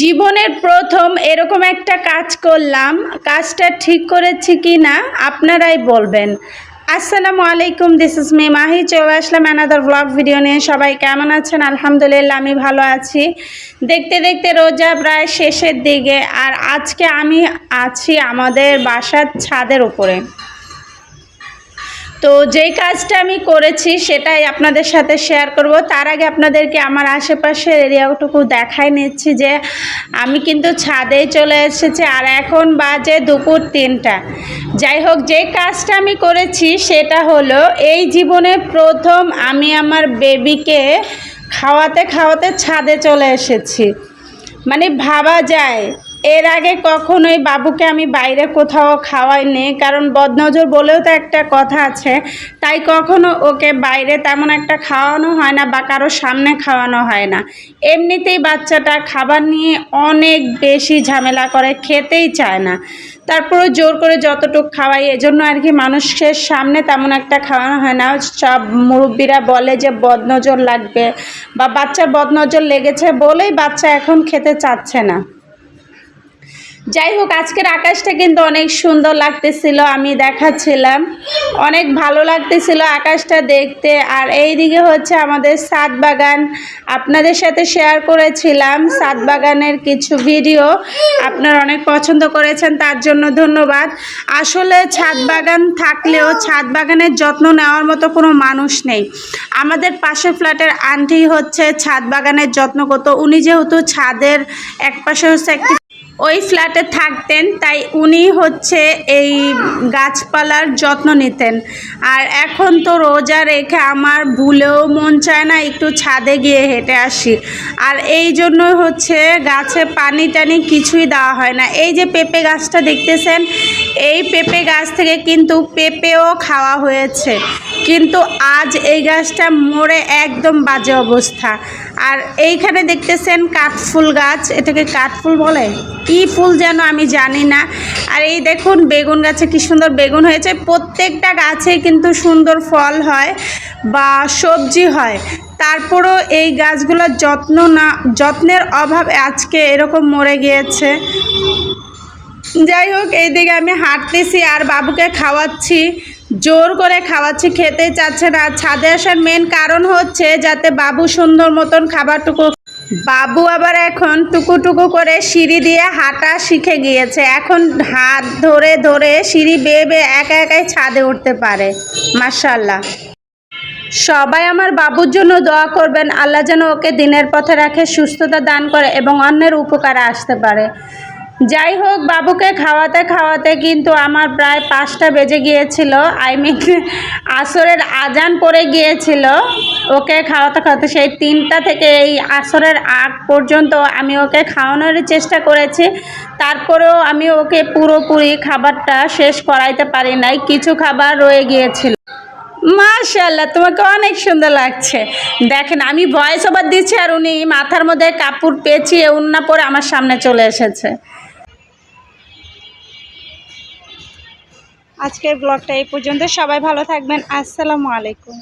জীবনের প্রথম এরকম একটা কাজ করলাম, কাজটা ঠিক করেছি কি না আপনারাই বলবেন। আসসালামু আলাইকুম দিস ইজ মি মাহি, চলে আসলাম অ্যানাদার ব্লগ ভিডিও নিয়ে। সবাই কেমন আছেন? আলহামদুলিল্লাহ, আমি ভালো আছি। দেখতে দেখতে রোজা প্রায় শেষের দিকে, আর আজকে আমি আছি আমাদের বাসার ছাদের উপরে। তো যেই কাজটা আমি করেছি সেটাই আপনাদের সাথে শেয়ার করব। তার আগে আপনাদেরকে আমার আশেপাশের এরিয়াটুকু দেখাই নিচ্ছি যে আমি কিন্তু ছাদেই চলে এসেছি আর এখন বাজে দুপুর তিনটা। যাই হোক যে কাজটা আমি করেছি সেটা হলো এই জীবনে প্রথম আমি আমার বেবিকে খাওয়াতে খাওয়াতে ছাদে চলে এসেছি। মানে ভাবা যায় এর আগে কখনোই বাবুকে আমি বাইরে কোথাও খাওয়াইনি, কারণ বদনজর বলেও তো একটা কথা আছে। তাই কখনো ওকে বাইরে তেমন একটা খাওয়ানো হয় না বা কারোর সামনে খাওয়ানো হয় না। এমনিতেই বাচ্চাটা খাবার নিয়ে অনেক বেশি ঝামেলা করে, খেতেই চায় না। তারপরে জোর করে যতটুকু খাওয়াই, এজন্য আর কি মানুষের সামনে তেমন একটা খাওয়ানো হয় না। সব মুরব্বীরা বলে যে বদনজর লাগবে বা বাচ্চার বদনজর লেগেছে বলেই বাচ্চা এখন খেতে চাচ্ছে না। যাই হোক, আজকের আকাশটা কিন্তু অনেক সুন্দর লাগতেছিল, আমি দেখাচ্ছিলাম। অনেক ভালো লাগতেছিল আকাশটা দেখতে। আর এই দিকে হচ্ছে আমাদের সাত বাগান। আপনাদের সাথে শেয়ার করেছিলাম সাত বাগানের কিছু ভিডিও আপনারা অনেক পছন্দ করেছেন, তার জন্য ধন্যবাদ। আসলে ছাদ বাগান থাকলেও ছাদ বাগানের যত্ন নেওয়ার মতো কোনো মানুষ নেই। আমাদের পাশের ফ্ল্যাটের আন্টি হচ্ছে ছাদ বাগানের যত্ন করতো উনি যেহেতু ছাদের এক পাশে হচ্ছে একটি ওই ফ্ল্যাটে থাকতেন, তাই উনি হচ্ছে এই গাছপালার যত্ন নিতেন। আর এখন তো রোজা রেখে আমার ভুলেও মন চায় না, একটু ছাদে গিয়ে হেঁটে আসি। আর এই জন্য হচ্ছে গাছে পানি টানি কিছুই দেওয়া হয় না। এই যে পেঁপে গাছটা দেখতেছেন এই পেঁপে গাছ থেকে কিন্তু পেঁপেও খাওয়া হয়েছে। কিন্তু আজ এই গাছটা মরে একদম বাজে অবস্থা। আর এইখানে দেখতেছেন কাঠফুল গাছ। এটাকে কাঠফুল বলে? কি ফুল যেন আমি জানি না। আর এই দেখুন, বেগুন গাছে কি সুন্দর বেগুন হয়েছে। প্রত্যেকটা গাছে কিন্তু সুন্দর ফল হয় বা সবজি হয়। তারপরও এই গাছগুলোর যত্ন না, যত্নের অভাব আজকে এরকম মরে গিয়েছে। যাই হোক, এইদিকে আমি হাঁটতেছি আর বাবুকে খাওয়াচ্ছি। জোর করে খাওয়াচ্ছি, খেতে চাচ্ছে না। ছাদে আসার মেন কারণ হচ্ছে যাতে বাবু সুন্দর মতন খাবারটুকু বাবু আবার এখন টুকু টুকু করে সিঁড়ি দিয়ে হাঁটা শিখে গিয়েছে। এখন হাত ধরে ধরে সিঁড়ি বেয়ে বেয়ে একা একাই ছাদে উঠতে পারে। মার্শাল্লাহ সবাই আমার বাবুর জন্য দোয়া করবেন। আল্লাহ যেন ওকে দিনের পথে রাখে, সুস্থতা দান করে এবং অন্যের উপকারে আসতে পারে। যাই হোক, বাবুকে খাওয়াতে খাওয়াতে কিন্তু আমার প্রায় পাঁচটা বেজে গিয়েছিল। আই মিন আসরের আজান পড়ে গিয়েছিল। ওকে খাওয়াতে খাওয়াতে সেই তিনটা থেকে এই আসরের আগ পর্যন্ত আমি ওকে খাওয়ানোর চেষ্টা করেছি। তারপরেও আমি ওকে পুরোপুরি খাবারটা শেষ করাইতে পারি নাই, কিছু খাবার রয়ে গিয়েছিল। মাশাল্লাহ তোমাকে অনেক সুন্দর লাগছে। দেখেন, আমি ভয়েস ওভার দিচ্ছি আর উনি মাথার মধ্যে কাপড় পেঁচিয়ে উন্না পরে আমার সামনে চলে এসেছে। আজকের ব্লগটা এই পর্যন্ত। সবাই ভালো থাকবেন। আসসালামু আলাইকুম।